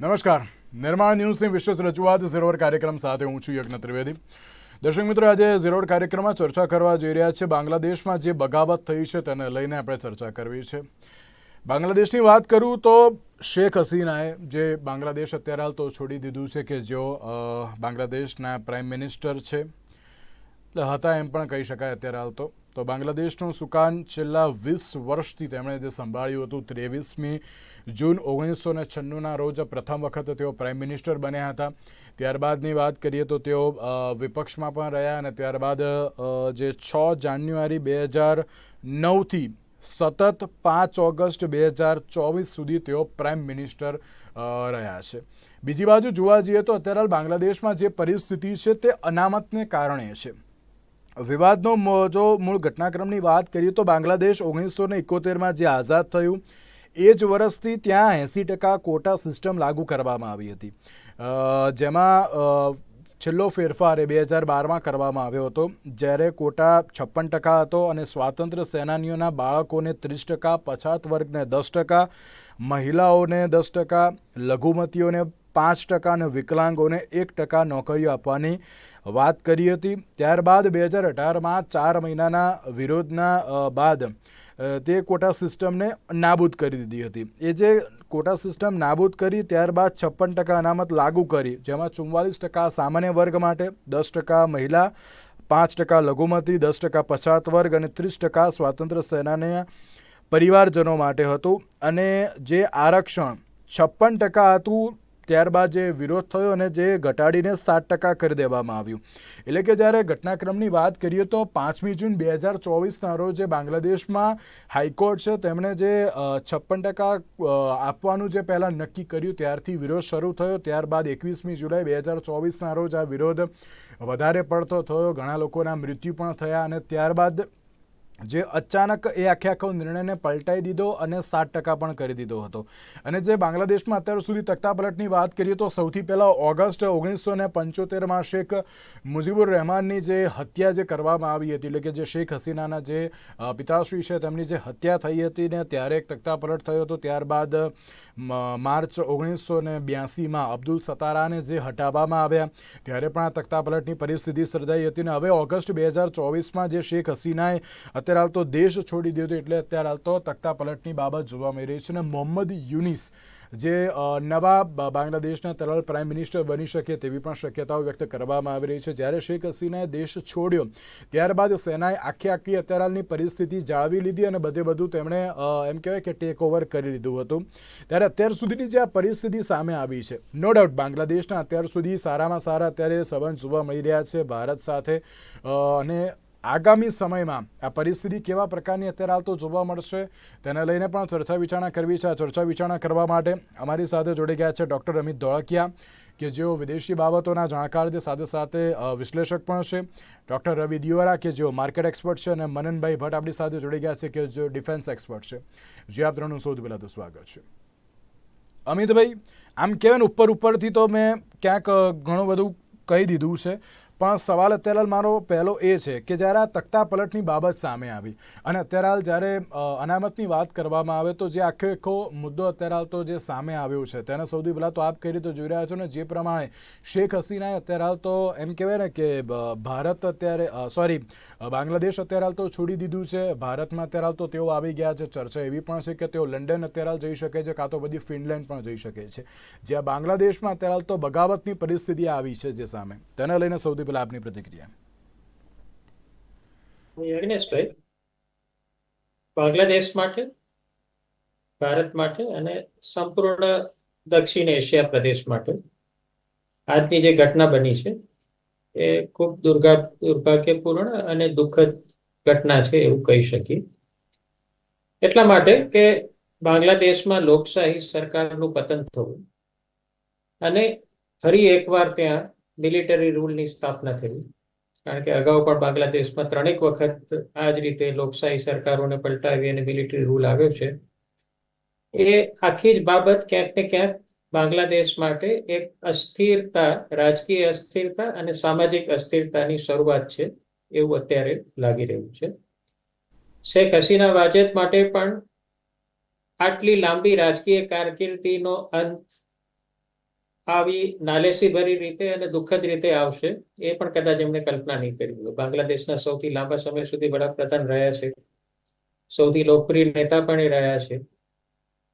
નમસ્કાર. નિર્માણ ન્યૂઝની વિશેષ રજૂઆત ઝીરોર કાર્યક્રમ સાથે હું છું યજ્ઞ ત્રિવેદી. દર્શક મિત્રો, આજે ઝીરોર કાર્યક્રમમાં ચર્ચા કરવા જઈ રહ્યા છે બાંગ્લાદેશમાં જે બગાવત થઈ છે તેને લઈને આપણે ચર્ચા કરવી છે. બાંગ્લાદેશની વાત કરું તો શેખ હસીનાએ જે બાંગ્લાદેશ અત્યારે હાલ તો છોડી દીધું છે કે જેઓ બાંગ્લાદેશના પ્રાઇમ મિનિસ્ટર છે, એટલે હતા એમ પણ કહી શકાય અત્યારે હાલ તો. તો બાંગ્લાદેશનું સુકાન છેલ્લા વીસ વર્ષથી તેમણે જે સંભાળ્યું હતું ત્રેવીસમી જૂન ઓગણીસો ને છન્નુંના રોજ પ્રથમ વખત તેઓ પ્રાઇમ મિનિસ્ટર બન્યા હતા. ત્યારબાદની વાત કરીએ તો તેઓ વિપક્ષમાં પણ રહ્યા અને ત્યારબાદ જે છ જાન્યુઆરી બે હજાર નવથી સતત પાંચ ઓગસ્ટ બે હજાર ચોવીસ સુધી તેઓ પ્રાઇમ મિનિસ્ટર રહ્યા છે. બીજી બાજુ જોવા જઈએ તો અત્યારે બાંગ્લાદેશમાં જે પરિસ્થિતિ છે તે અનામતને કારણે છે. વિવાદનો જો મૂળ ઘટનાક્રમની વાત કરીએ તો બાંગ્લાદેશ ઓગણીસો ને એકોતેરમાં જે આઝાદ થયું, એ જ વર્ષથી ત્યાં એંસી ટકા કોટા સિસ્ટમ લાગુ કરવામાં આવી હતી. જેમાં છેલ્લો ફેરફાર એ બે હજાર બારમાં કરવામાં આવ્યો હતો, જ્યારે કોટા છપ્પન ટકા હતો અને સ્વાતંત્ર્ય સેનાનીઓના બાળકોને ત્રીસ ટકા, પછાત વર્ગને દસ ટકા, મહિલાઓને દસ ટકા, લઘુમતીઓને પાંચ ટકા અને વિકલાંગોને એક ટકા નોકરીઓ આપવાની વાત કરી હતી. ત્યારબાદ બે હજાર અઢારમાં ચાર મહિનાના વિરોધના બાદ તે કોટા સિસ્ટમને નાબૂદ કરી દીધી હતી. એ જે કોટા સિસ્ટમ નાબૂદ કરી, ત્યારબાદ છપ્પન ટકા અનામત લાગુ કરી, જેમાં ચુમ્માલીસ ટકા સામાન્ય વર્ગ માટે, દસ ટકા મહિલા, પાંચ ટકા લઘુમતી, દસ ટકા પછાત વર્ગ અને ત્રીસ ટકા સ્વાતંત્ર્ય સેનાના પરિવારજનો માટે હતું. અને જે આરક્ષણ છપ્પન ટકા હતું ત્યારબાદ જે વિરોધ થયો અને જે ઘટાડીને સાત ટકા કરી દેવામાં આવ્યું. એટલે કે જ્યારે ઘટનાક્રમની વાત કરીએ તો પાંચમી જૂન બે હજાર ચોવીસના રોજ જે બાંગ્લાદેશમાં હાઈકોર્ટ છે તેમણે જે છપ્પન ટકા આપવાનું જે પહેલાં નક્કી કર્યું ત્યારથી વિરોધ શરૂ થયો. ત્યારબાદ એકવીસમી જુલાઈ બે હજાર ચોવીસના રોજ આ વિરોધ વધારે પડતો થયો. ઘણા લોકોના મૃત્યુ પણ થયા અને ત્યારબાદ જે અચાનક એ આખે આખો નિર્ણયને પલટાઈ દીધો અને સાત ટકા પણ કરી દીધો હતો. અને જે બાંગ્લાદેશમાં અત્યાર સુધી તખ્તાપલટની વાત કરીએ તો સૌથી પહેલાં ઓગસ્ટ ઓગણીસો ને પંચોતેરમાં શેખ મુજીબુર રહેમાનની જે હત્યા જે કરવામાં આવી હતી, એટલે કે જે શેખ હસીનાના જે પિતાશ્રી છે તેમની જે હત્યા થઈ હતી ને ત્યારે એક તખ્તાપલટ થયો હતો. ત્યારબાદ માર્ચ ઓગણીસો ને બ્યાસીમાં અબ્દુલ સતારાને જે હટાવવામાં આવ્યા, ત્યારે પણ આ તખ્તાપલટની પરિસ્થિતિ સર્જાઈ હતી ને હવે ઓગસ્ટ બે હજાર ચોવીસમાં જે શેખ હસીનાએ અત્યારે હાલ તો દેશ છોડી દીધો એટલે અત્યારે હાલ તો તખ્તાપલટની બાબત જોવા મળી રહી છે અને મોહમ્મદ યુનિસ જે નવા બાંગ્લાદેશના તરલ પ્રાઇમ મિનિસ્ટર બની શકે તેવી પણ શક્યતાઓ વ્યક્ત કરવામાં આવી રહી છે. જ્યારે શેખ હસીનાએ દેશ છોડ્યો, ત્યારબાદ સેનાએ આખી આખી અત્યારે હાલની પરિસ્થિતિ જાળવી લીધી અને બધે બધું તેમણે એમ કહેવાય કે ટેક ઓવર કરી લીધું હતું. ત્યારે અત્યાર સુધીની જે આ પરિસ્થિતિ સામે આવી છે નો ડાઉટ બાંગ્લાદેશના અત્યાર સુધી સારામાં સારા અત્યારે સંબંધ જોવા મળી રહ્યા છે. ભારત સાથે અને આગામી સમયમાં આ પરિસ્થિતિ કેવા પ્રકારની અત્યારે હાલ તો જોવા મળશે, તેને લઈને પણ ચર્ચા વિચારણા કરવી છે. આ ચર્ચા વિચારણા કરવા માટે અમારી સાથે જોડી ગયા છે ડૉક્ટર અમિત ધોળકિયા, કે જેઓ વિદેશી બાબતોના જાણકાર છે. સાથે સાથે વિશ્લેષક પણ છે. ડૉક્ટર રવિ દિયોરા, કે જેઓ માર્કેટ એક્સપર્ટ છે, અને મનનભાઈ ભટ્ટ આપણી સાથે જોડી ગયા છે, કે જેઓ ડિફેન્સ એક્સપર્ટ છે. જે, આપ ત્રણનું સૌથી પહેલાં તો સ્વાગત છે. અમિતભાઈ, આમ કહેવાય ઉપર ઉપરથી તો મેં ક્યાંક ઘણું બધું કહી દીધું છે. પણ સવાલ અત્યારે મારો પહેલો એ છે કે જ્યારે આ તખ્તા પલટની બાબત સામે આવી અને અત્યારે હાલ જ્યારે અનામતની વાત કરવામાં આવે તો જે આખો આખો મુદ્દો અત્યારે હાલ તો જે સામે આવ્યો છે તેને સૌથી પહેલાં તો આપ કઈ રીતે જોઈ રહ્યા છો ને જે પ્રમાણે શેખ હસીનાએ અત્યારે હાલ તો એમ કહેવાય ને કે ભારત અત્યારે સોરી બાંગ્લાદેશ અત્યારે હાલ તો છોડી દીધું છે. ભારતમાં અત્યારે હાલ તો તેઓ આવી ગયા છે. ચર્ચા એવી પણ છે કે તેઓ લંડન અત્યારે હાલ જઈ શકે છે કાં તો બધી ફિનલેન્ડ પણ જઈ શકે છે. જ્યાં બાંગ્લાદેશમાં અત્યારે હાલ તો બગાવતની પરિસ્થિતિ આવી છે જે સામે. તેને લઈને સૌથી પહેલા આપની પ્રતિક્રિયા યજ્ઞેશભાઈ બાંગ્લાદેશ માટે ભારત માટે અને સંપૂર્ણ દક્ષિણ એશિયા પ્રદેશ માટે આજની જે ઘટના બની છે એ ખૂબ દુર્ગા દુર્ભાગ્યપૂર્ણ અને દુઃખદ ઘટના છે એવું કહી શકીએ એટલા માટે કે બાંગ્લાદેશમાં લોકશાહી સરકારનું પતન થવું અને ફરી એકવાર ત્યાં મિલિટરી રૂલની સ્થાપના થઈ કારણ કે અગાઉ પણ બાંગ્લાદેશમાં ત્રણેક વખત આ જ રીતે લોકશાહી સરકારોને પલટાવી અને મિલિટરી રૂલ આવ્યો છે. એ આખી જ બાબત ક્યાંક ને ક્યાંક બાંગ્લાદેશ માટે એક અસ્થિરતા, રાજકીય અસ્થિરતા અને સામાજિક અસ્થિરતાની શરૂઆત છે એવું અત્યારે લાગી રહ્યું છે. શેખ હસીના વાજેદ માટે પણ આટલી લાંબી રાજકીય કારકિર્દીનો અંત આવી નાલેસી ભરી રીતે અને દુઃખદ રીતે આવશે, એ પણ કદાચ એમણે કલ્પના નહીં કરી હોય. બાંગ્લાદેશના સૌથી લાંબા સમય સુધી વડાપ્રધાન રહ્યા છે. સૌથી લોકપ્રિય નેતા પણ એ રહ્યા છે.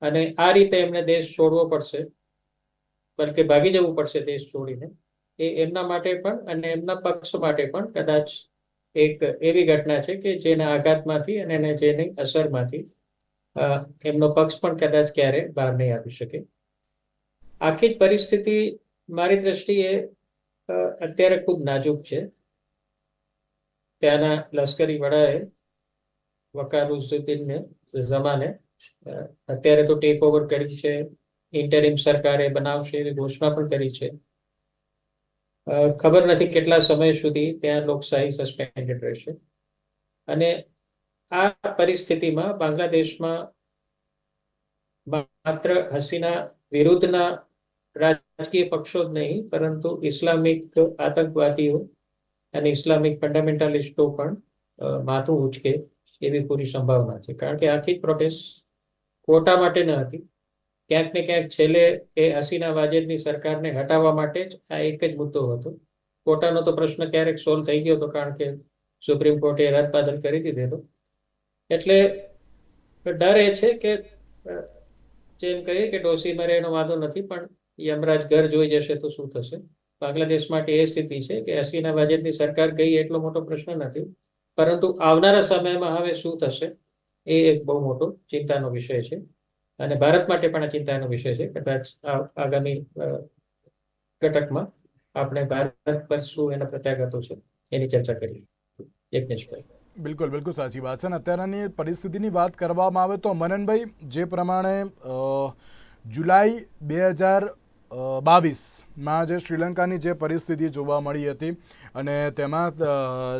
અને આ રીતે એમને દેશ છોડવો પડશે, બલકે ભાગી જવું પડશે દેશ છોડીને, એ એમના માટે પણ અને એમના પક્ષ માટે પણ કદાચ એક એવી ઘટના છે કે જેના આઘાતમાંથી અને જેની અસરમાંથી એમનો પક્ષ પણ કદાચ ક્યારે બહાર નહીં આવી શકે. આખી જ પરિસ્થિતિ મારી દ્રષ્ટિએ અત્યારે ખૂબ નાજુક છે. ત્યાંના લશ્કરી વડાએ વકારુઝુદ્દીનને જમાને અત્યારે તો ટેક ઓવર કરી છે, ઇન્ટરિમ સરકારે બનાવશે એવી ઘોષણા પણ કરી છે. ખબર નથી કેટલા સમય સુધી ત્યાં લોકશાહી સસ્પેન્ડેડ રહેશે. અને આ પરિસ્થિતિમાં બાંગ્લાદેશમાં માત્ર હસીના વિરુદ્ધના રાજકીય પક્ષો જ નહીં, પરંતુ ઇસ્લામિક આતંકવાદીઓ અને ઇસ્લામિક ફંડામેન્ટાલિસ્ટો પણ માથું ઉચકે એવી પૂરી સંભાવના છે. કારણ કે આથી પ્રોટેસ્ટ કોટા માટે ન હતી. ક્યાંક ને ક્યાંક છેલ્લે એ હસીના વાજેદની સરકારને હટાવવા માટે જ આ એક જ મુદ્દો હતો. કોટાનો તો પ્રશ્ન ક્યારેક સોલ્વ થઈ ગયો હતો, કારણ કે સુપ્રીમ કોર્ટે રદબાદલ કરી દીધેલો. એટલે ડર એ છે કે જેમ કહીએ કે ડોસી મરે એનો વાંધો નથી, પણ યમરાજ ઘર જોઈ જશે તો શું થશે? બાંગ્લાદેશ માટે એ સ્થિતિ છે કે હસીના વાજેદની સરકાર કહી એટલો મોટો પ્રશ્ન નથી, પરંતુ આવનારા સમયમાં હવે શું થશે એ એક બહુ મોટો ચિંતાનો વિષય છે. અને ભારત માટે પણ આ ચિંતાનો વિષય છે. કદાચ આગામી ઘટકમાં આપણે ભારત પર શું એના પ્રત્યાઘાતો છે એની ચર્ચા કરીએ. યજ્ઞેશભાઈ. બિલકુલ બિલકુલ સાચી વાત છે. અને અત્યારની પરિસ્થિતિની વાત કરવામાં આવે તો મનનભાઈ, જે પ્રમાણે જુલાઈ બે હજાર બાવીસમાં જે શ્રીલંકાની જે પરિસ્થિતિ જોવા મળી હતી અને તેમાં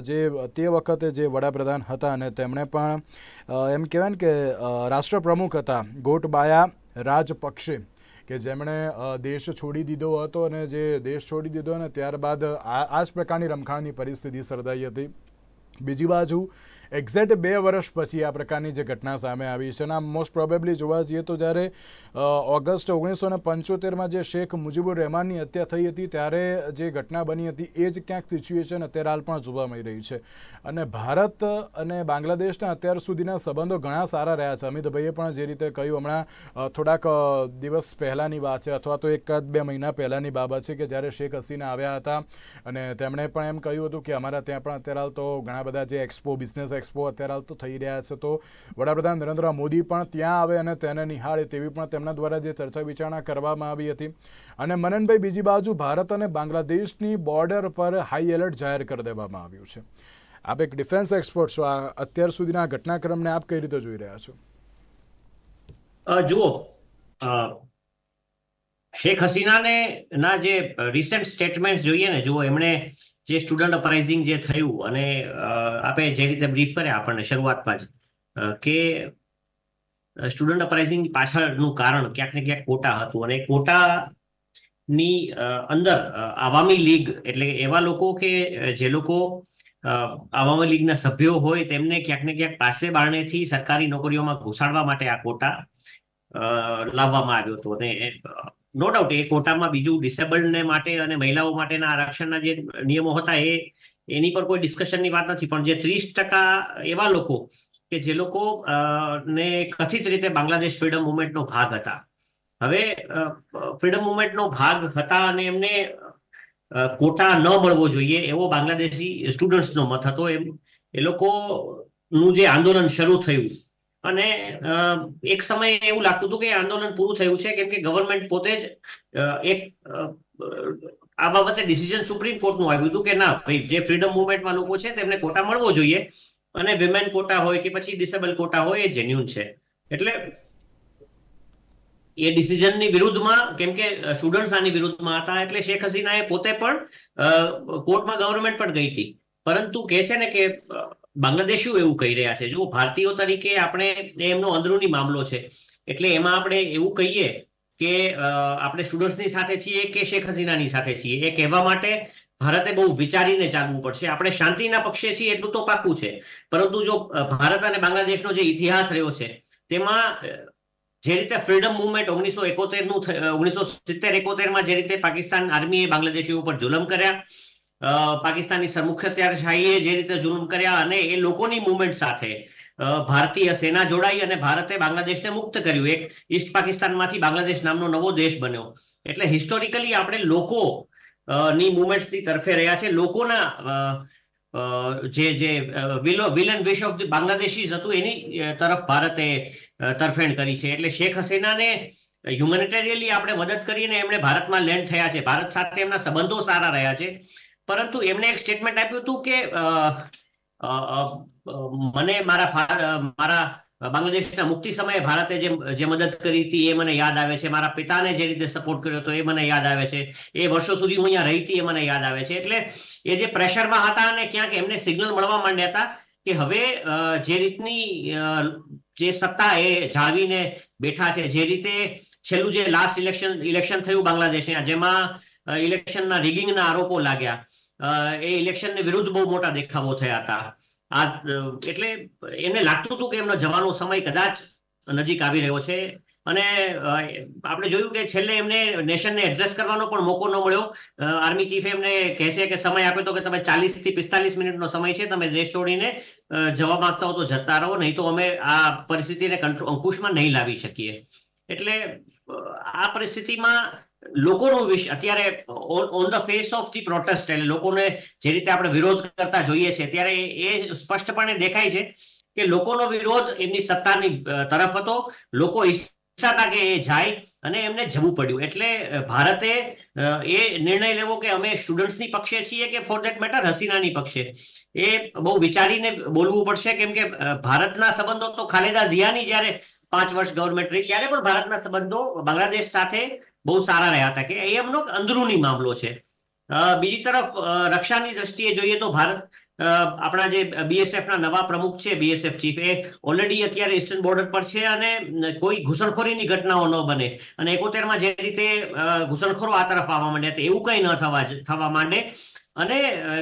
જે, તે વખતે જે વડાપ્રધાન હતા અને તેમણે પણ એમ કહેવાય ને કે રાષ્ટ્રપ્રમુખ હતા, ગોટબાયા રાજપક્ષે, કે જેમણે દેશ છોડી દીધો હતો અને જે દેશ છોડી દીધો અને ત્યારબાદ આ આ જ પ્રકારની રમખાણની પરિસ્થિતિ સર્જાઈ હતી. બીજી બાજુ એક્ઝેક્ટ બે વર્ષ પછી આ પ્રકારની જે ઘટના સામે આવી છે અને મોસ્ટ પ્રોબેબલી જોવા જઈએ તો જ્યારે ઓગસ્ટ ઓગણીસો ને પંચોતેરમાં જે શેખ મુજીબુર રહેમાનની હત્યા થઈ હતી ત્યારે જે ઘટના બની હતી એ જ ક્યાંક સિચ્યુએશન અત્યારે હાલ પણ જોવા મળી રહી છે. અને ભારત અને બાંગ્લાદેશના અત્યાર સુધીના સંબંધો ઘણા સારા રહ્યા છે. અમિતભાઈએ પણ જે રીતે કહ્યું, હમણાં થોડાક દિવસ પહેલાંની વાત છે અથવા તો એકાદ બે મહિના પહેલાંની બાબત છે કે જ્યારે શેખ હસીના આવ્યા હતા અને તેમણે પણ એમ કહ્યું હતું કે અમારા ત્યાં પણ અત્યારે હાલ તો ઘણા બધા જે એક્સપો બિઝનેસ એક્સપો અત્યારે હાલ તો થઈ રહ્યા છે. તો વડાપ્રધાન નરેન્દ્ર મોદી પણ ત્યાં આવે અને તેને નિહાળે તેવી પણ તેમના દ્વારા જે ચર્ચા વિચારણા કરવામાં આવી હતી. અને મનનભાઈ, બીજી બાજુ ભારત અને બાંગ્લાદેશની બોર્ડર પર હાઈ એલર્ટ જાહેર કરી દેવામાં આવ્યું છે. આપ એક ડિફેન્સ એક્સપર્ટ છો. આ અત્યાર સુધીના ઘટનાક્રમને આપ કઈ રીતે જોઈ રહ્યા છો? જુઓ. શેખ હસીનાને ના જે રિસેન્ટ સ્ટેટમેન્ટ જોઈએ ને, જુઓ, એમણે જે સ્ટુડન્ટ અપરાઇઝિંગ જે થયું અને આપે જે રીતે બ્રીફ કર્યા આપણને શરૂઆતમાં જ કે સ્ટુડન્ટ અપરાઇઝિંગ પાછળનું કારણ ક્યાંક ને ક્યાંક કોટા હતું અને કોટા ની અંદર આવામી લીગ એટલે એવા લોકો કે જે લોકો આવામી લીગના સભ્યો હોય તેમને ક્યાંક ને ક્યાંક પાસે બારણેથી સરકારી નોકરીઓમાં ઘુસાડવા માટે આ કોટા લાવવામાં આવ્યો હતો. અને નો ડાઉટ એ કોટામાં બીજું ડિસેબલ્ડને માટે અને મહિલાઓ માટેના આરક્ષણના જે નિયમો હતા એ, એની પર કોઈ ડિસ્કશનની વાત નથી. પણ જે ત્રીસ ટકા એવા લોકો કે જે લોકો ને કથિત રીતે બાંગ્લાદેશ ફ્રીડમ મુવમેન્ટનો ભાગ હતા. હવે ફ્રીડમ મુવમેન્ટનો ભાગ હતા અને એમને કોટા ન મળવો જોઈએ એવો બાંગ્લાદેશી સ્ટુડન્ટ્સનો મત હતો. એમ, એ લોકોનું જે આંદોલન શરૂ થયું અને એક સમયે એવું લાગતું હતું કે આંદોલન પૂરું થયું છે, કેમ કે ગવર્મેન્ટ પોતે જ એક આ બાબતે ડિસિઝન સુપ્રીમ કોર્ટનું આવ્યું હતું કે ના, ભાઈ, જે ફ્રીડમ મુવમેન્ટમાં લોકો છે તેમને કોટા મળવો જોઈએ અને વિમેન કોટા હોય કે પછી ડિસેબલ કોટા હોય એ જેન્યુન છે. એટલે એ ડિસિઝનની વિરુદ્ધમાં, કેમ કે સ્ટુડન્ટ્સ આની વિરુદ્ધમાં હતા એટલે શેખ હસીનાએ પોતે પણ કોર્ટમાં ગવર્મેન્ટ પણ ગઈ હતી. પરંતુ કે છે ને કે બાંગ્લાદેશીઓ એવું કહી રહ્યા છે. જો ભારતીયો તરીકે આપણે એમનો અંદરૂની મામલો છે. એટલે એમાં આપણે એવું કહીએ કે આપણે સ્ટુડન્ટ્સની સાથે છીએ કે શેખ હસીનાની સાથે છીએ? એ કહેવા માટે ભારતે બહુ વિચારીને ચાલવું પડશે. આપણે શાંતિના પક્ષે છીએ એટલું તો પાકું છે. પરંતુ જો ભારત અને બાંગ્લાદેશનો જે ઇતિહાસ રહ્યો છે, તેમાં જે રીતે ફ્રીડમ મુવમેન્ટ ઓગણીસો એકોતેરનું ઓગણીસો સિત્તેર એકોતેરમાં જે રીતે પાકિસ્તાન આર્મીએ બાંગ્લાદેશીઓ ઉપર જુલમ કર્યા અ, પાકિસ્તાની સરમુખત્યારશાહીએ જે રીતે જુલમ કર્યા અને એ લોકોની મુવમેન્ટ સાથે ભારતીય સેના જોડાઈ અને ભારતે બાંગ્લાદેશને મુક્ત કર્યું. એક ઈસ્ટ પાકિસ્તાનમાંથી બાંગ્લાદેશ નામનો નવો દેશ બન્યો. એટલે હિસ્ટોરિકલી આપણે લોકો ની મુવમેન્ટ્સની તરફે રહ્યા છે. લોકોના જે જે વિલો વિલન વિશ ઓફ બાંગ્લાદેશીઝ હતું એની તરફ ભારતે તરફેણ કરી છે. એટલે શેખ હસીનાને હ્યુમેનિટેરિયલી આપણે મદદ કરીને એમણે ભારતમાં લેન્ડ થયા છે. ભારત સાથે એમના સંબંધો સારા રહ્યા છે. પરંતુ એમને એક સ્ટેટમેન્ટ આપ્યું હતું કે મને મારા મારા બાંગ્લાદેશના મુક્તિ સમયે ભારતે જે જે મદદ કરી હતી એ મને યાદ આવે છે. મારા પિતાને જે રીતે સપોર્ટ કર્યો હતો એ મને યાદ આવે છે. એ વર્ષો સુધી હું અહીંયા રહી હતી એ મને યાદ આવે છે. એટલે એ જે પ્રેશરમાં હતા અને ક્યાંક એમને સિગ્નલ મળવા માંડ્યા હતા કે હવે જે રીતની જે સત્તા એ જાળવીને બેઠા છે, જે રીતે છેલ્લું જે લાસ્ટ ઇલેક્શન ઇલેક્શન થયું બાંગ્લાદેશમાં જેમાં ઇલેક્શનના રિગિંગના આરોપો લાગ્યા. એ ઇલેક્શનને વિરુદ્ધ બહુ મોટા દેખાવો થયા હતા. આ એટલે એમને લાગતું હતું કે એમનો જવાનો સમય કદાચ નજીક આવી રહ્યો છે. અને આપણે જોયું કે છેલ્લે એમને નેશનને એડ્રેસ કરવાનો પણ મોકો ન મળ્યો. આર્મી ચીફે એમને કહે છે કે સમય આપ્યો તો કે તમે ચાલીસથી પિસ્તાલીસ મિનિટનો સમય છે, તમે દેશ છોડીને જવા માંગતા હો તો જતા રહો, નહીં તો અમે આ પરિસ્થિતિને અંકુશમાં નહીં લાવી શકીએ. એટલે આ પરિસ્થિતિમાં લોકોનો વિશ, અત્યારે on the face of the protest એટલે લોકોને જે રીતે આપણે વિરોધ કરતા જોઈએ છે, ત્યારે એ સ્પષ્ટપણે દેખાય છે કે લોકોનો વિરોધ એમની સત્તાની તરફ હતો, લોકો ઈચ્છા કે એ જાય અને એમને જવું પડ્યું. એટલે ભારતે એ નિર્ણય લેવો કે અમે સ્ટુડન્ટ્સની પક્ષે છીએ કે ફોર ધેટ મેટર હસીનાની પક્ષે? એ બહુ વિચારીને બોલવું પડશે, કેમ કે ભારતના સંબંધો તો ખાલેદા ઝિયાની જ્યારે પાંચ વર્ષ ગવર્મેન્ટ રહી, ત્યારે પણ ભારતના સંબંધો બાંગ્લાદેશ સાથે બહુ સારા રહ્યા હતા કે એ એમનો અંદરૂની મામલો છે. બીજી તરફ રક્ષાની દ્રષ્ટિએ જોઈએ તો ભારત આપણા જે બીએસએફ ના નવા પ્રમુખ છે, બીએસએફ ચીફ, એ ઓલરેડી અત્યારે ઈસ્ટર્ન બોર્ડર પર છે અને કોઈ ઘૂસણખોરીની ઘટનાઓ ન બને. અને એકોતેરમાં જે રીતે ઘૂસણખોરો આ તરફ આવવા માંડ્યા હતા, એવું કંઈ ન થવા થવા માંડે. અને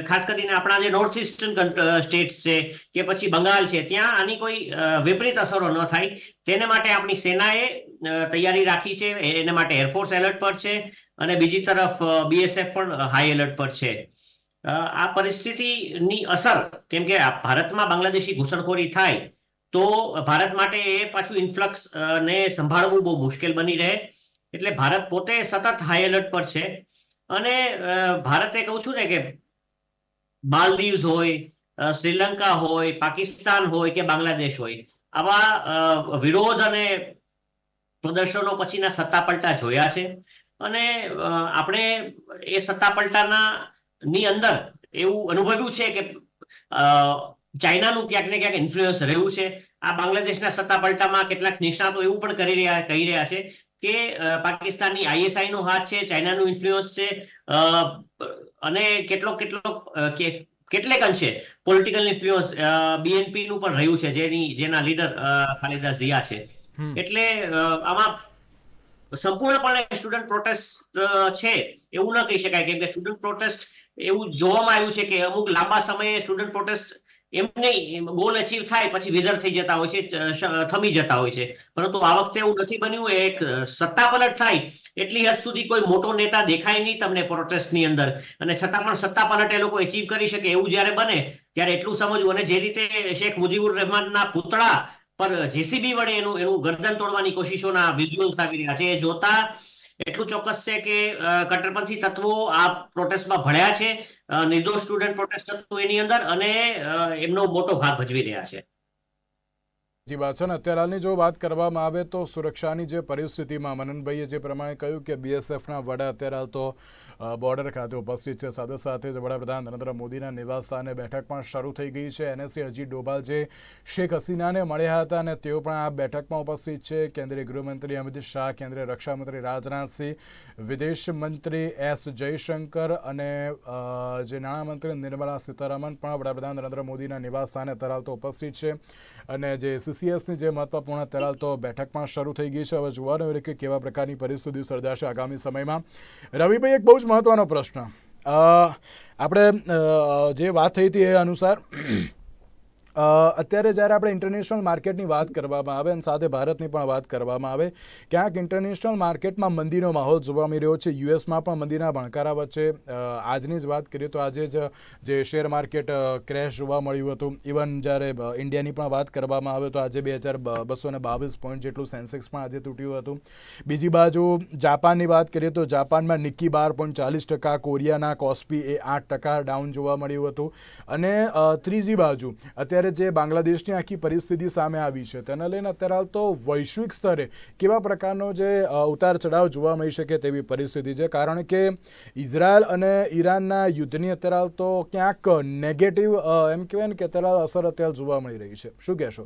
ખાસ કરીને આપણા જે નોર્થ ઇસ્ટર્ન સ્ટેટ્સ છે, કે પછી બંગાળ છે, ત્યાં આની કોઈ વિપરીત અસરો ન થાય. તેને માટે આપણી સેનાએ તૈયારી રાખી છે. એના માટે એરફોર્સ એલર્ટ પર છે અને બીજી તરફ બીએસએફ પણ હાઈ એલર્ટ પર છે. આ પરિસ્થિતિની અસર, કેમ કે ભારતમાં બાંગ્લાદેશી ઘૂસણખોરી થાય, તો ભારત માટે એ પાછું ઇન્ફ્લક્સ ને સંભાળવું બહુ મુશ્કેલ બની રહે. એટલે ભારત પોતે સતત હાઈ એલર્ટ પર છે. અને ભારતે કહું છું ને કે માલદીવ્સ હોય શ્રીલંકા હોય, પાકિસ્તાન હોય કે બાંગ્લાદેશ હોય, આવા વિરોધ અને પ્રદર્શનો પછીના સત્તા પલટા જોયા છે અને આપણે એ સત્તા પલટાના ની અંદર એવું અનુભવ્યું છે કે ચાઇનાનું ક્યાંક ને ક્યાંક ઇન્ફ્લુઅન્સ રહ્યું છે આ બાંગ્લાદેશના સત્તા પલટામાં કેટલાક નિષ્ણાતો એવું પણ કરી રહ્યા, કહી રહ્યા છે કે પાકિસ્તાનની આઈએસઆઈ નો હાથ છે, ચાઇનાનું ઇન્ફ્લુઅન્સ છે અને કેટલોક કેટલોક કે- કેટલેક અંશે પોલિટિકલ ઇન્ફ્લુઅન્સ બીએનપી નું પણ રહ્યું છે, જેની, જેના લીડર ખાલિદા ઝિયા છે. એટલે આમાં સંપૂર્ણપણે સ્ટુડન્ટ પ્રોટેસ્ટ છે, એવું ન કહી શકાય. કેમ કે સ્ટુડન્ટ પ્રોટેસ્ટ એવું જોવામાં આવ્યું છે કે અમુક લાંબા સમયે સ્ટુડન્ટ પ્રોટેસ્ટ એમને ગોલ અચીવ થાય, પછી વિધર થઈ જતા હોય છે થમી જતા હોય છે. પરંતુ આ વખતે એવું નથી બન્યું એક સત્તા પલટ થાય. એટલી હદ સુધી કોઈ મોટો નેતા દેખાય નહીં તમને પ્રોટેસ્ટની અંદર. અને છતાં પણ સત્તા પલટ એ લોકો અચીવ કરી શકે એવું જ્યારે બને, ત્યારે એટલું સમજવું. અને જે રીતે શેખ મુજીબુર રહેમાનના પુતળા પર જેસીબી વડે એનું એનું ગરદન તોડવાની કોશિશોના વિઝ્યુઅલ્સ આવી રહ્યા છે. એ જોતા એટલું ચોક્કસ છે કે કટ્ટરપંથી તત્વો આ પ્રોટેસ્ટમાં ભળ્યા છે. નિર્દોષ સ્ટુડન્ટ પ્રોટેસ્ટ હતું એની અંદર અને એમનો મોટો ભાગ ભજવી રહ્યા છે. જી વાત છે અત્યારે જો વાત કરવામાં આવે તો સુરક્ષાની જે પરિસ્થિતિમાં મનનભાઈએ જે પ્રમાણે કહ્યું કે બીએસએફના વડા અત્યારે હાલ તો બોર્ડર ખાતે ઉપસ્થિત છે. સાથે સાથે જ વડાપ્રધાન નરેન્દ્ર મોદીના નિવાસ સ્થાને બેઠક પણ શરૂ થઈ ગઈ છે. એનએસએ અજીત ડોભાલ જે શેખ હસીનાને મળ્યા હતા અને તેઓ પણ આ બેઠકમાં ઉપસ્થિત છે. કેન્દ્રીય ગૃહમંત્રી અમિત શાહ, કેન્દ્રીય રક્ષામંત્રી રાજનાથસિંહ વિદેશ મંત્રી એસ જયશંકર અને જે નાણામંત્રી નિર્મલા સીતારામન પણ વડાપ્રધાન નરેન્દ્ર મોદીના નિવાસ સ્થાને હાલ તો ઉપસ્થિત છે. અને જે સીસીએસની જે મહત્વપૂર્ણ તરાલ તો બેઠકમાં શરૂ થઈ ગઈ છે. હવે જોવાનું એ કે કેવા પ્રકારની પરિસ્થિતિ સર્જાશે આગામી સમયમાં. રવિભાઈ, એક બહુ જ મહત્વનો પ્રશ્ન. આપણે જે વાત થઈ હતી એ અનુસાર અત્યારે જ્યારે આપણે ઇન્ટરનેશનલ માર્કેટની વાત કરવામાં આવે અને સાથે ભારતની પણ વાત કરવામાં આવે, ક્યાંક ઇન્ટરનેશનલ માર્કેટમાં મંદીનો માહોલ જોવા મળી રહ્યો છે. યુએસમાં પણ મંદીના ભણકારા વચ્ચે આજની જ વાત કરીએ તો આજે જ જે શેર માર્કેટ ક્રેશ જોવા મળ્યું હતું. ઇવન જ્યારે ઇન્ડિયાની પણ વાત કરવામાં આવે તો આજે બે હજાર બસો ને બાવીસ પોઈન્ટ જેટલું સેન્સેક્સ પણ આજે તૂટ્યું હતું. બીજી બાજુ જાપાનની વાત કરીએ તો જાપાનમાં નિક્કી બાર પોઈન્ટ ચાલીસ ટકા કોરિયાના કોસ્પી એ આઠ ટકા ડાઉન જોવા મળ્યું હતું. અને ત્રીજી બાજુ અત્યારે જે બાંગ્લાદેશની આખી પરિસ્થિતિ સામે આવી છે, તેને લઈને અત્યારે હાલ તો વૈશ્વિક સ્તરે કેવા પ્રકારનો જે ઉતાર ચઢાવ જોવા મળી શકે તેવી પરિસ્થિતિ છે. કારણ કે ઇઝરાયલ અને ઈરાનના યુદ્ધની અત્યારે હાલ તો ક્યાંક નેગેટિવ એમ કહેવાય ને કે અત્યારે હાલ અસર અત્યારે જોવા મળી રહી છે. શું કહેશો?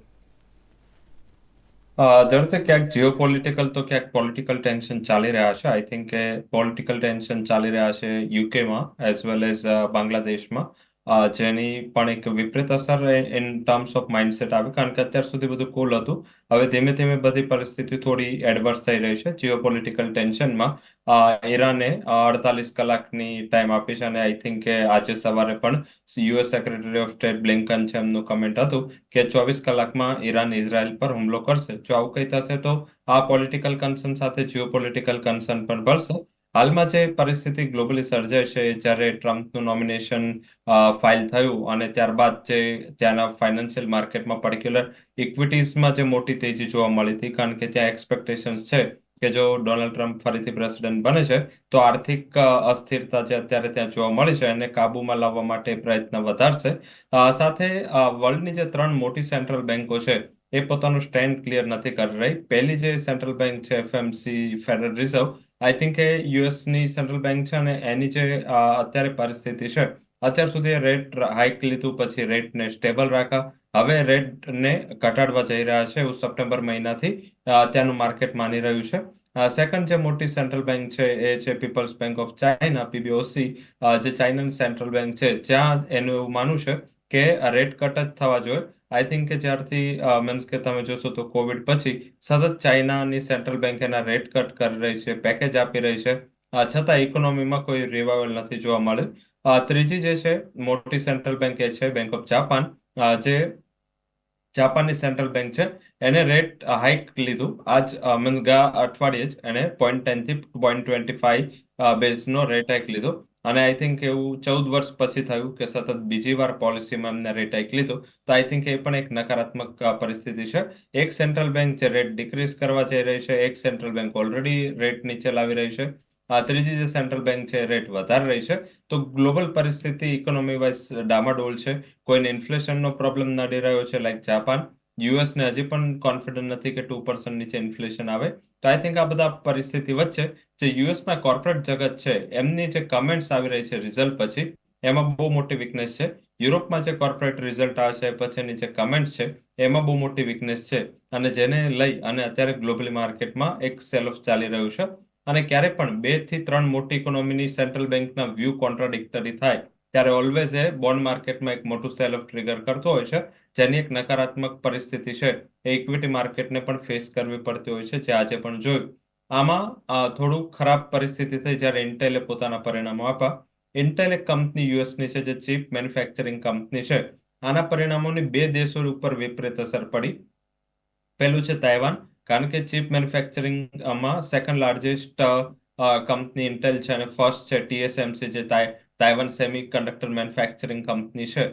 ઝડપથી ક્યાંક જીઓપોલિટિકલ તો ક્યાંક પોલિટિકલ ટેન્શન ચાલી રહ્યા છે. આઈ થિંક કે પોલિટિકલ ટેન્શન ચાલી રહ્યા છે યુકેમાં એઝ વેલ એઝ બાંગ્લાદેશમાં. અ, જેની પણ એક વિપરીત અસર ઇન ટર્મ્સ ઓફ માઇન્ડસેટ આવે કારણ કે અત્યાર સુધી બધું કુલ હતું. હવે ધીમે ધીમે બધી પરિસ્થિતિ થોડી એડવર્સ થઈ રહી છે. જીઓપોલિટિકલ ટેન્શનમાં અ, ઈરાને અડતાલીસ કલાકની ટાઈમ આપી છે અને આઈ થિંક કે આજે સવારે પણ US secretary of state Blinken છે એમનું કમેન્ટ હતું કે ચોવીસ કલાકમાં ઈરાન ઇઝરાયલ પર હુમલો કરશે. જો આવું કંઈ થશે તો આ પોલિટિકલ કન્સર્ન સાથે જીઓપોલિટિકલ કન્સર્ન પણ ભળશે. હાલમાં જે પરિસ્થિતિ ગ્લોબલી સર્જાય છે, જ્યારે ટ્રમ્પનું નોમિનેશન ફાઇલ થયું અને ત્યારબાદ જે ત્યાંના ફાઇનાન્શિયલ માર્કેટમાં પર્ટિક્યુલર ઇક્વિટીઝમાં જે મોટી તેજી જોવા મળી હતી, કારણ કે ત્યાં એક્સપેક્ટેશન્સ છે કે જો ડોનાલ્ડ ટ્રમ્પ ફરીથી પ્રેસિડેન્ટ બને છે, તો આર્થિક અસ્થિરતા જે અત્યારે ત્યાં જોવા મળી છે એને કાબૂમાં લાવવા માટે પ્રયત્ન વધારશે. સાથે વર્લ્ડની જે ત્રણ મોટી સેન્ટ્રલ બેન્કો છે, એ પોતાનું સ્ટેન્ડ ક્લિયર નથી કરી રહી. પહેલી જે સેન્ટ્રલ બેંક છે FMC federal reserve I think એ યુએસની સેન્ટ્રલ બેંક છે અને એની જે અત્યારે પરિસ્થિતિ છે, અત્યાર સુધી રેટ હાઇક લીધું, પછી રેટને સ્ટેબલ રાખ્યા. હવે રેટને ઘટાડવા જઈ રહ્યા છે એવું સપ્ટેમ્બર મહિનાથી ત્યાંનું માર્કેટ માની રહ્યું છે. સેકન્ડ જે મોટી સેન્ટ્રલ બેંક છે એ છે people's bank of China PBOC જે ચાઇનાની સેન્ટ્રલ બેંક છે, જ્યાં એનું એવું માનવું છે કે રેટ કટ જ થવા જોઈએ. આઈ થિંક કે જ્યારથી મીન્સ કે તમે જોશો તો કોવિડ પછી સતત ચાઇનાની સેન્ટ્રલ બેંક એના રેટ કટ કરી રહી છે પેકેજ આપી રહી છે. છતાં ઇકોનોમીમાં કોઈ રિવાઇવલ નથી જોવા મળે ત્રીજી જે છે, મોટી સેન્ટ્રલ બેંક એ છે બેંક ઓફ જાપાન જે જાપાનની સેન્ટ્રલ બેંક છે, એને રેટ હાઇક લીધું. આજ મીન્સ ગયા અઠવાડિયે જ એને પોઈન્ટ ટેનથી પોઈન્ટ ટ્વેન્ટી ફાઈવ બેઝનો રેટ હાઇક લીધો. અને આઈ થિંક એવું ચૌદ વર્ષ પછી થયું કે સતત બીજી વાર પોલિસીમાં એમને રેટ હાઇક લીધો. તો આઈ થિંક એ પણ એક નકારાત્મક પરિસ્થિતિ છે. એક સેન્ટ્રલ બેંક જે રેટ ડિક્રીઝ કરવા જઈ રહી છે, એક સેન્ટ્રલ બેંક ઓલરેડી રેટ નીચે લાવી રહી છે. આ ત્રીજી જે સેન્ટ્રલ બેંક છે રેટ વધારી રહી છે. તો ગ્લોબલ પરિસ્થિતિ ઇકોનોમી વાઇઝ ડામાડોળ છે. કોઈને ઇન્ફ્લેશનનો પ્રોબ્લેમ નડી રહ્યો છે લાઈક જાપાન યુએસને હજી પણ કોન્ફિડન્ટ નથી કે ટુ પર્સન્ટ નીચે ઇન્ફ્લેશન આવે. તો આઈ થિંક આ બધા પરિસ્થિતિ વચ્ચે જે યુએસના કોર્પોરેટ જગત છે, એમની જે કમેન્ટ્સ આવી રહી છે રિઝલ્ટ પછી, એમાં બહુ મોટી વીકનેસ છે. યુરોપમાં જે કોર્પોરેટ રિઝલ્ટ આવે છે, પછીની જે કમેન્ટ્સ છે, એમાં બહુ મોટી વીકનેસ છે. અને જેને લઈ અને અત્યારે ગ્લોબલી માર્કેટમાં એક સેલ ઓફ ચાલી રહ્યું છે. અને ક્યારે પણ બેથી ત્રણ મોટી ઇકોનોમીની સેન્ટ્રલ બેંકના વ્યૂ કોન્ટ્રાડિક્ટરી થાય. ત્યારે ઓલવેઝ એ બોન્ડ માર્કેટમાં એક મોટું સેલ ઓફ ટ્રિગર કરતો હોય છે, જેની એક નકારાત્મક પરિસ્થિતિ છે, એ ઇક્વિટી માર્કેટને પણ ફેસ કરવી પડતી હોય છે, જે આજે પણ જોયું. આમાં થોડું ખરાબ પરિસ્થિતિ થઈ જ્યારે ઇન્ટેલે પોતાના પરિણામો આપ્યા. ઇન્ટેલ એક કંપની યુએસની છે, જે ચીપ મેન્યુફેક્ચરિંગ કંપની છે. આના પરિણામોની બે દેશો ઉપર વિપરીત અસર પડી. પહેલું છે તાઇવાન, કારણ કે ચીપ મેન્યુફેક્ચરિંગમાં સેકન્ડ લાર્જેસ્ટ કંપની ઇન્ટેલ છે અને ફર્સ્ટ છે ટીએસએમસી જે Tai Taiwan semiconductor manufacturing company છે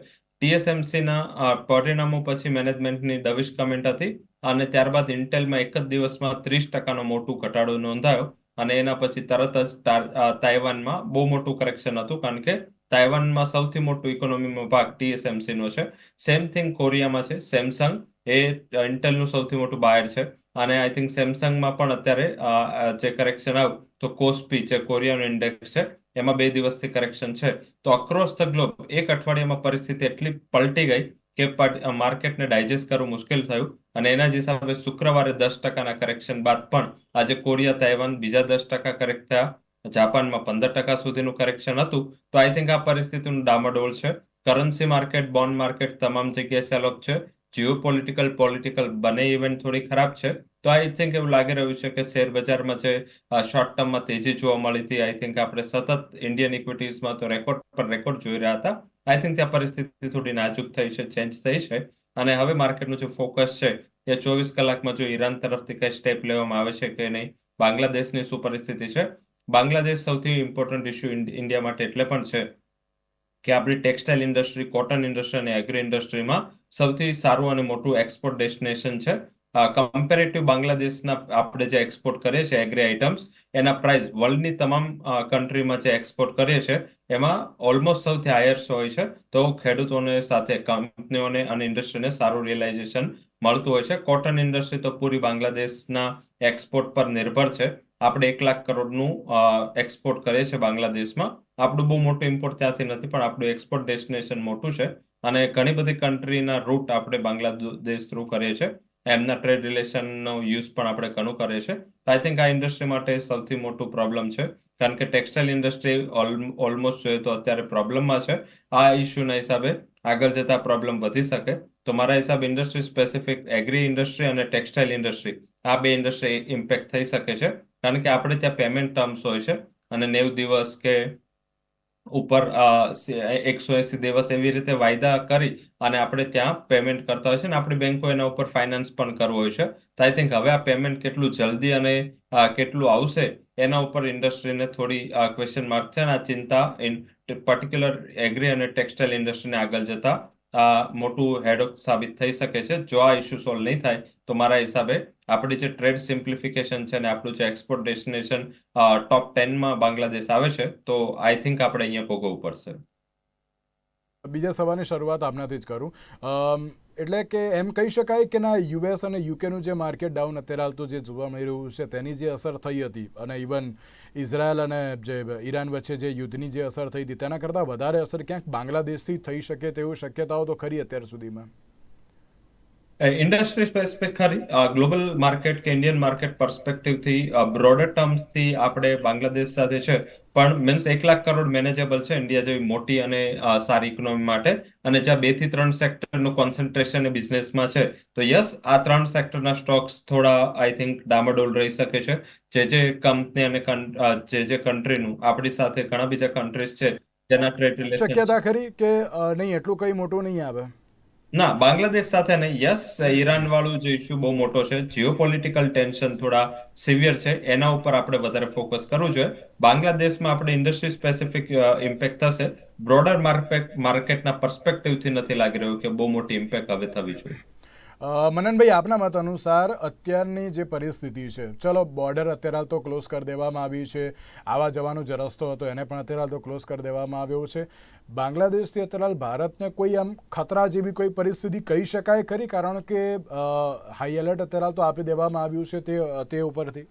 ટીએસએમસીના પરિણામો પછી મેનેજમેન્ટની દવિશ કમેન્ટ હતી અને ત્યારબાદ ઇન્ટેલમાં એક જ દિવસમાં ત્રીસ ટકાનો મોટું ઘટાડો નોંધાયો અને એના પછી તરત જ તાઇવાનમાં બહુ મોટું કરેક્શન હતું કારણ કે તાઇવાનમાં સૌથી મોટું ઇકોનોમીમાં ભાગ ટીએસએમસીનો છે. સેમ થિંગ કોરિયામાં છે. સેમસંગ એ ઇન્ટેલનું સૌથી મોટું બાયર છે અને આઈ થિંક સેમસંગમાં પણ અત્યારે જે કરેક્શન આવ્યું તો કોસ્પી જે કોરિયાનો ઇન્ડેક્સ છે. એમાં બે દિવસથી કરેક્શન છે. તો અક્રોસ ધ ગ્લોબ એક અઠવાડિયામાં પરિસ્થિતિ એટલી પલટી ગઈ કે માર્કેટને ડાયજેસ્ટ કરવું મુશ્કેલ થયું અને એના જ હિસાબે શુક્રવારે દસ ટકાના કરેક્શન બાદ પણ આજે કોરિયા, તાઇવાન બીજા દસ ટકા કરેક્ટ થયા. જાપાનમાં પંદર ટકા સુધીનું કરેક્શન હતું. તો આઈ થિંક આ પરિસ્થિતિનું ડામાડોળ છે. કરન્સી માર્કેટ બોન્ડ માર્કેટ તમામ જગ્યાએ સેલ ઓફ છે. જીઓ પોલિટિકલ પોલિટિકલ બંને ઇવેન્ટ થોડી ખરાબ છે. તો આઈ થિંક એવું લાગી રહ્યું છે કે શેર બજારમાં જે શોર્ટ ટર્મમાં તેજી જોવા મળી હતી આઈ થિંક આપણે સતત ઇન્ડિયન ઇક્વિટીઝમાં તો રેકોર્ડ પર રેકોર્ડ જોઈ રહ્યા હતા. આઈ થિંક ત્યાં પરિસ્થિતિ થોડી નાજુક થઈ છે ચેન્જ થઈ છે. અને હવે માર્કેટનું જે ફોકસ છે, એ ચોવીસ કલાકમાં જો ઈરાન તરફથી કઈ સ્ટેપ લેવામાં આવે છે કે નહીં, બાંગ્લાદેશની શું પરિસ્થિતિ છે? બાંગ્લાદેશ સૌથી ઇમ્પોર્ટન્ટ ઇસ્યુ ઇન્ડિયા માટે એટલે પણ છે કે આપણી ટેક્સટાઇલ ઇન્ડસ્ટ્રી કોટન ઇન્ડસ્ટ્રી અને એગ્રી ઇન્ડસ્ટ્રીમાં સૌથી સારું અને મોટું એક્સપોર્ટ ડેસ્ટિનેશન છે. કમ્પેરેટિવ બાંગ્લાદેશના આપણે જે એક્સપોર્ટ કરીએ છીએ એગ્રી આઇટમ્સ એના પ્રાઇસ વર્લ્ડની તમામ કન્ટ્રીમાં જે એક્સપોર્ટ કરીએ છીએ, એમાં ઓલમોસ્ટ સૌથી હાયર્સ હોય છે. તો ખેડૂતોને સાથે કંપનીઓને અને ઇન્ડસ્ટ્રીને સારું રિયલાઇઝેશન મળતું હોય છે. કોટન ઇન્ડસ્ટ્રી તો પૂરી બાંગ્લાદેશના એક્સપોર્ટ પર નિર્ભર છે. આપણે એક લાખ કરોડનું એક્સપોર્ટ કરીએ છીએ બાંગ્લાદેશમાં. આપણું બહુ મોટું ઇમ્પોર્ટ ત્યાંથી નથી, પણ આપણું એક્સપોર્ટ ડેસ્ટિનેશન મોટું છે. અને ઘણી બધી કન્ટ્રીના રૂટ આપણે બાંગ્લાદેશ થ્રુ કરીએ છીએ. એમના ટ્રેડ રિલેશનનો યુઝ પણ આપણે ઘણું કરીએ છીએ. આઈ થિંક આ ઇન્ડસ્ટ્રી માટે સૌથી મોટું પ્રોબ્લેમ છે. કારણ કે ટેક્સટાઇલ ઇન્ડસ્ટ્રી ઓલમોસ્ટ જોઈએ તો અત્યારે પ્રોબ્લેમમાં છે. આ ઇસ્યુના હિસાબે આગળ જતા પ્રોબ્લેમ વધી શકે. તો મારા હિસાબ ઇન્ડસ્ટ્રી સ્પેસિફિક એગ્રી ઇન્ડસ્ટ્રી અને ટેક્સટાઇલ ઇન્ડસ્ટ્રી આ બે ઇન્ડસ્ટ્રી ઇમ્પેક્ટ થઈ શકે છે. કારણ કે આપણે ત્યાં પેમેન્ટ ટર્મ્સ હોય છે. અને નેવ દિવસ કે ઉપર એકસો એસી દિવસ એવી રીતે વાયદા કરી અને આપણે ત્યાં પેમેન્ટ કરતા હોય છે અને આપણી બેંકો એના ઉપર ફાઇનાન્સ પણ કરવો હોય છે. તો આઈ થિંક હવે આ પેમેન્ટ કેટલું જલ્દી અને કેટલું આવશે એના ઉપર ઇન્ડસ્ટ્રીને થોડી ક્વેશ્ચન માર્ક છે અને આ ચિંતા પર્ટિક્યુલર એગ્રી અને ટેક્સટાઇલ ઇન્ડસ્ટ્રીને આગળ જતા મોટું હેડઅપ સાબિત થઈ શકે છે. જો આ ઇસ્યુ સોલ્વ નહીં થાય, તો મારા હિસાબે આપણી જે ટ્રેડ સિમ્પ્લિફિકેશન છે અને આપણું જે એક્સપોર્ટ ડેસ્ટિનેશન ટોપ ટેનમાં બાંગ્લાદેશ આવે છે, તો આઈ થિંક આપણે અહીંયા ભોગવવું પડશે. બીજા સવાલની શરૂઆત આપનાથી જ કરું. એટલે કે એમ કહી શકાય કે ના, યુએસ અને યુકેનું જે માર્કેટ ડાઉન અત્યારે હાલતું જે જોવા મળી રહ્યું છે, તેની જે અસર થઈ હતી અને ઇવન ઇઝરાયલ અને જે ઈરાન વચ્ચે જે યુદ્ધની જે અસર થઈ હતી, તેના કરતાં વધારે અસર ક્યાંક બાંગ્લાદેશથી થઈ શકે તેવી શક્યતાઓ તો ખરી અત્યાર સુધીમાં. ઇન્ડસ્ટ્રી સ્પેસિફિક ખરી ગ્લોબલ માર્કેટ કે ઇન્ડિયન માર્કેટ પર્સપેક્ટિવથી બ્રોડર ટર્મ્સથી આપણે બાંગ્લાદેશ સાથે છે પણ મીન્સ એક લાખ કરોડ મેનેજેબલ છે ઇન્ડિયા જેવી મોટી અને સારી ઇકોનોમી માટે અને જ્યાં બેથી ત્રણ સેક્ટરનું કોન્સન્ટ્રેશન બિઝનેસમાં છે તો યસ આ ત્રણ સેક્ટરના સ્ટોક્સ થોડા આઈ થિંક ડામાડોલ રહી શકે છે જે જે કંપની અને જે જે કન્ટ્રીનું આપણી સાથે ઘણા બીજા કન્ટ્રીઝ છે જેના ટ્રેડ શક્યતા ખરી કે નહીં એટલું કંઈ મોટું નહીં આવે ના, બાંગ્લાદેશ સાથે નહીં. યસ ઈરાન વાળું જે ઇસ્યુ બહુ મોટો છે. જીઓપોલિટિકલ ટેન્શન થોડા સિવિયર છે. એના ઉપર આપણે વધારે ફોકસ કરવું જોઈએ. બાંગ્લાદેશમાં આપણે ઇન્ડસ્ટ્રી સ્પેસિફિક ઇમ્પેક્ટ થશે. બ્રોડર માર્કેટ માર્કેટના પર્સપેક્ટિવથી નથી લાગી રહ્યું કે બહુ મોટી ઇમ્પેક્ટ હવે થવી જોઈએ. મનનભાઈ, આપના મત અનુસાર અત્યારની જે પરિસ્થિતિ છે, ચલો બોર્ડર અત્યારે હાલ તો ક્લોઝ કરી દેવામાં આવી છે. આવા જવાનો જે રસ્તો હતો એને પણ અત્યારે હાલ તો ક્લોઝ કરી દેવામાં આવ્યો છે. બાંગ્લાદેશથી અત્યારે હાલ ભારતને કોઈ આમ ખતરા જેવી કોઈ પરિસ્થિતિ કહી શકાય ખરી? કારણ કે હાઈ એલર્ટ અત્યારે હાલ તો આપી દેવામાં આવ્યું છે તે તે ઉપરથી.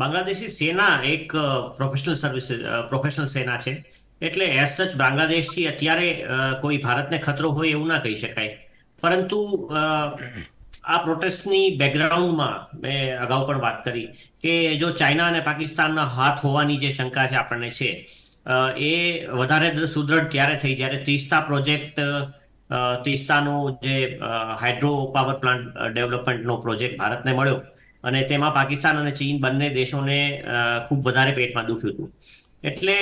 બાંગ્લાદેશી સેના એક પ્રોફેશનલ સર્વિસ પ્રોફેશનલ સેના છે. એટલે એઝ સચ બાંગ્લાદેશથી અત્યારે કોઈ ભારતને ખતરો હોય એવું ના કહી શકાય. પરંતુ આ પ્રોટેસ્ટની બેકગ્રાઉન્ડમાં મેં અગાઉ પણ વાત કરી કે જો ચાઇના અને પાકિસ્તાનના હાથ હોવાની જે શંકા છે આપણને છે એ વધારે સુદૃઢ ત્યારે થઈ જ્યારે તીસ્તા પ્રોજેક્ટ તીસ્તાનો જે હાઇડ્રો પાવર પ્લાન્ટ ડેવલપમેન્ટનો પ્રોજેક્ટ ભારતને મળ્યો અને તેમાં પાકિસ્તાન અને ચીન બંને દેશોને ખૂબ વધારે પેટમાં દુખ્યું હતું. એટલે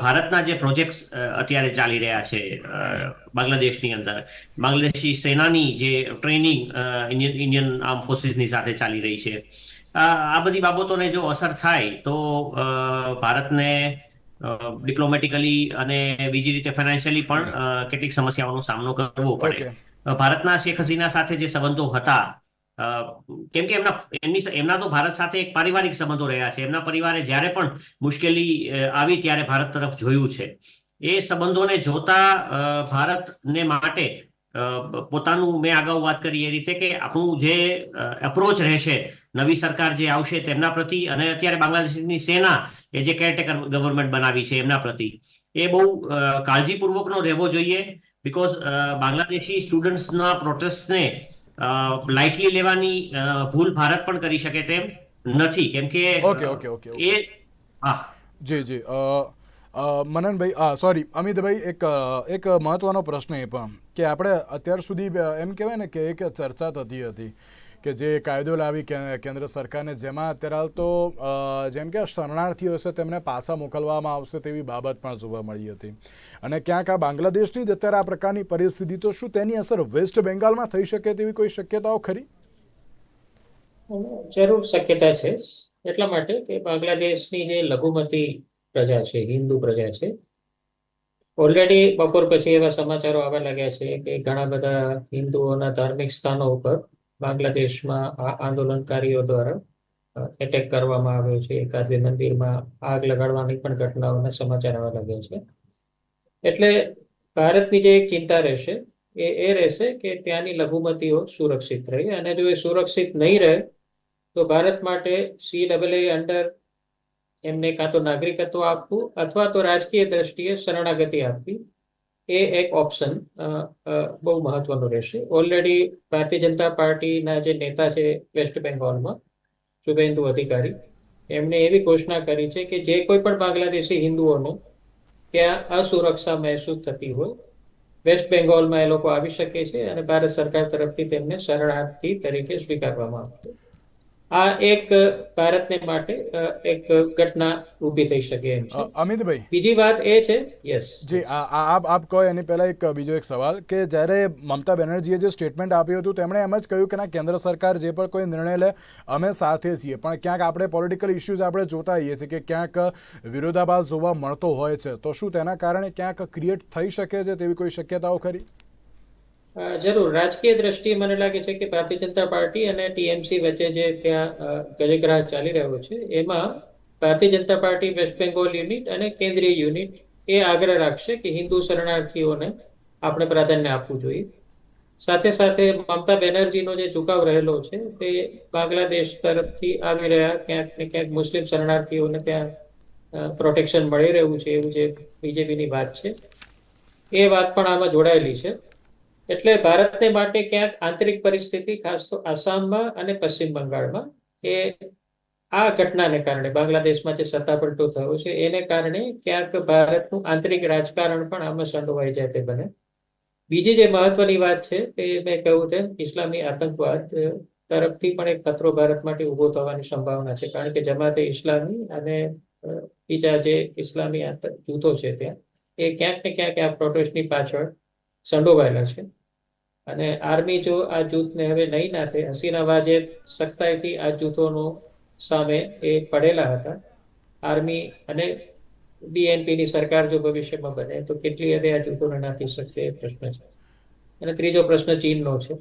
ભારતના જે પ્રોજેક્ટ્સ અત્યારે ચાલી રહ્યા છે બાંગ્લાદેશની અંદર. બાંગ્લાદેશી સેનાની જે ટ્રેનિંગ ઇન્ડિયન ઇન્ડિયન આર્મ ફોર્સિસની સાથે ચાલી રહી છે. આ બધી બાબતોને જો અસર થાય તો ભારતને ડિપ્લોમેટિકલી અને બીજી રીતે ફાઇનાન્શિયલી પણ કેટલીક સમસ્યાઓનો સામનો કરવો પડે. ભારતના શેખ હસીના સાથે જે સંબંધો હતા કેમ કે એમના, એમની એમના તો ભારત સાથે એક પારિવારિક સંબંધો રહ્યા છે. એમના પરિવારે જ્યારે પણ મુશ્કેલી આવી ત્યારે ભારત તરફ જોયું છે. એ સંબંધોને જોતા ભારતને માટે પોતાનું મેં અગાઉ વાત કરી એ રીતે કે આપણું જે એપ્રોચ રહેશે, નવી સરકાર જે આવશે તેમના પ્રતિ અને અત્યારે બાંગ્લાદેશની સેના એ જે કેરટેકર ગવર્મેન્ટ બનાવી છે એમના પ્રતિ, એ બહુ કાળજીપૂર્વકનો રહેવો જોઈએ. બિકોઝ બાંગ્લાદેશી સ્ટુડન્ટ્સના પ્રોટેસ્ટને લાઇટલી લેવાની ભૂલ ભારત પણ કરી શકે તેમ નથી. કેમ કે ઓકે ઓકે ઓકે એ હા. જી જી. મનનભાઈ સોરી અમિતભાઈ એક એક મહત્વનો પ્રશ્ન એ પણ કે આપણે અત્યાર સુધી એમ કહેવાય ને કે એક ચર્ચા થતી હતી કે જે કાયદો લાવી કેન્દ્ર સરકારને, જેમાં અત્યારે હાલ તો જેમ કે શરણાર્થીઓ છે તેમને પાછા મોકલવામાં આવશે તેવી બાબત પણ જોવા મળી હતી. અને ક્યાંક આ બાંગ્લાદેશની જ અત્યારે આ પ્રકારની પરિસ્થિતિ તો શું તેની અસર વેસ્ટ બેંગાલમાં થઈ શકે તેવી કોઈ શક્યતાઓ ખરી? જરૂર શક્યતા છે. એટલા માટે કે બાંગ્લાદેશની જે લઘુમતી પ્રજા છે, હિન્દુ પ્રજા છે, ઓલરેડી બપોર પછી એવા સમાચારો આવવા લાગ્યા છે કે ઘણા બધા હિન્દુઓના ધાર્મિક સ્થાનો ઉપર બાંગ્લાદેશમાં આ આંદોલનકારીઓ દ્વારા એટેક કરવામાં આવ્યો છે. એકાદ બે મંદિરમાં આગ લગાડવાની પણ ઘટનાઓના સમાચાર આવવા લાગ્યા છે. એટલે ભારતની જે એક ચિંતા રહેશે, એ એ રહેશે કે ત્યાંની લઘુમતીઓ સુરક્ષિત રહે અને જો એ સુરક્ષિત નહીં રહે, તો ભારત માટે સી ડબલ એ અંડર એમને કાં તો નાગરિકત્વ આપવું અથવા તો રાજકીય દ્રષ્ટિએ શરણાગતિ આપવી એ એક ઓપ્શન બહુ મહત્વનો રહેશે. ઓલરેડી ભારતીય જનતા પાર્ટીના જે નેતા છે વેસ્ટ બેંગોલમાં શુભેન્દુ અધિકારી, એમણે એવી ઘોષણા કરી છે કે જે કોઈ પણ બાંગ્લાદેશી હિન્દુઓને ત્યાં અસુરક્ષા મહેસૂસ થતી હોય વેસ્ટ બેંગોલમાં એ લોકો આવી શકે છે અને ભારત સરકાર તરફથી તેમને શરણાર્થી તરીકે સ્વીકારવામાં આવશે. આ એક ભારતને માટે એક ઘટના ઊભી થઈ શકે એમ છે. અમિતભાઈ. બીજી વાત એ છે યસ જી આપ આપ કહો એની પહેલા એક બીજો એક સવાલ કે જ્યારે મમતા બેનર્જીએ જે સ્ટેટમેન્ટ આપ્યું હતું તેમણે એમ જ કહ્યું કે ના કેન્દ્ર સરકાર જે પણ કોઈ નિર્ણય લે અમે સાથે છીએ. પણ ક્યાંક આપણે પોલિટિકલ ઇસ્યુઝ આપણે જોતા હોઈએ છીએ કે ક્યાંક વિરોધાભાસ જોવા મળતો હોય છે. તો શું તેના કારણે ક્યાંક ક્રિએટ થઈ શકે છે તેવી કોઈ શક્યતાઓ ખરી? જરૂર. રાજકીય દ્રષ્ટિએ મને લાગે છે કે ભારતીય જનતા પાર્ટી અને ટીએમસી વચ્ચે જે ત્યાં ગજગ્રાહ ચાલી રહ્યો છે, એમાં ભારતીય Janata party, waste Bengal unit અને કેન્દ્રીય યુનિટ એ આગ્રહ રાખશે કે હિન્દુ શરણાર્થીઓને આપણે પ્રાધાન્ય આપવું જોઈએ. સાથે સાથે મમતા બેનર્જીનો જે ઝુકાવ રહેલો છે તે બાંગ્લાદેશ તરફથી આવી રહ્યા. ક્યાંક ને ક્યાંક મુસ્લિમ શરણાર્થીઓને ત્યાં પ્રોટેક્શન મળી રહ્યું છે, એવું જે બીજેપીની વાત છે. એ વાત પણ આમાં જોડાયેલી છે. એટલે ભારતને માટે ક્યાંક આંતરિક પરિસ્થિતિ, ખાસ તો આસામમાં અને પશ્ચિમ બંગાળમાં, એ આ ઘટનાને કારણે, બાંગ્લાદેશમાં જે સત્તાપલટો થયો છે, એને કારણે ક્યાંક ભારતનું આંતરિક રાજકારણ પણ આમાં સંડોવાઈ જાય તે બને. બીજી જે મહત્વની વાત છે કે મેં કહ્યું તેમ, ઇસ્લામી આતંકવાદ તરફથી પણ એક ખતરો ભારત માટે ઊભો થવાની સંભાવના છે, કારણ કે જમાતે ઇસ્લામી અને બીજા જે ઇસ્લામી જૂથો છે ત્યાં, એ ક્યાંક ને ક્યાંક આ પ્રોટેસ્ટની પાછળ સંડોવાયેલા છે. અને આર્મી જો આ જૂથને હવે નહીં નાથે હસીના વાજે સખ્તાઈથી આ જૂથોનો સામે એ પડેલા હતા. આર્મી અને બીએનપીની સરકાર જો ભવિષ્યમાં બને તો કેટલી હદે આ જૂથોને નાથી શકશે એ પ્રશ્ન છે. અને ત્રીજો પ્રશ્ન ચીનનો છે.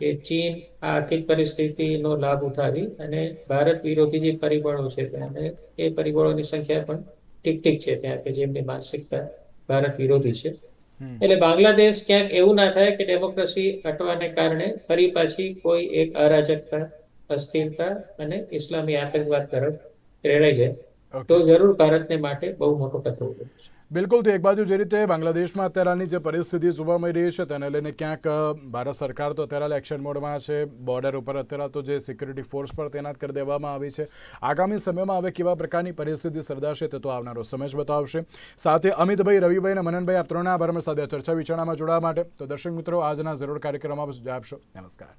કે ચીન આ આર્થિક પરિસ્થિતિનો લાભ ઉઠાવી અને ભારત વિરોધી જે પરિબળો છે ત્યાં અને એ પરિબળોની સંખ્યા પણ ઠીક ઠીક છે ત્યાં કે જેમની માનસિકતા ભારત વિરોધી છે. એટલે બાંગ્લાદેશ ક્યાંક એવું ના થાય કે ડેમોક્રેસી હટવાને કારણે ફરી પાછી કોઈ એક અરાજકતા અસ્થિરતા અને ઇસ્લામી આતંકવાદ તરફ પ્રેરાઈ જાય. તો જરૂર ભારતને માટે બહુ મોટો ખતરો ઊભો થશે. બિલકુલ, તો એક બાજુ જે રીતે બાંગ્લાદેશમાં અત્યારની જે પરિસ્થિતિ જોવા મળી રહી છે, તેને લઈને ક્યાંક ભારત સરકાર તો અત્યારે એક્શન મોડમાં છે બોર્ડર ઉપર અત્યારે તો જે સિક્યુરિટી ફોર્સ પર તૈનાત કરી દેવામાં આવી છે. આગામી સમયમાં હવે કેવા પ્રકારની પરિસ્થિતિ સર્જાશે તે તો આવનારો સમય બતાવશે. સાથે અમિતભાઈ, રવિભાઈ અને મનનભાઈ, આ ત્રણના આભાર સાથે ચર્ચા વિચારણામાં જોડાવા માટે. તો દર્શક મિત્રો, આજના જરૂર કાર્યક્રમમાં આપશો. નમસ્કાર.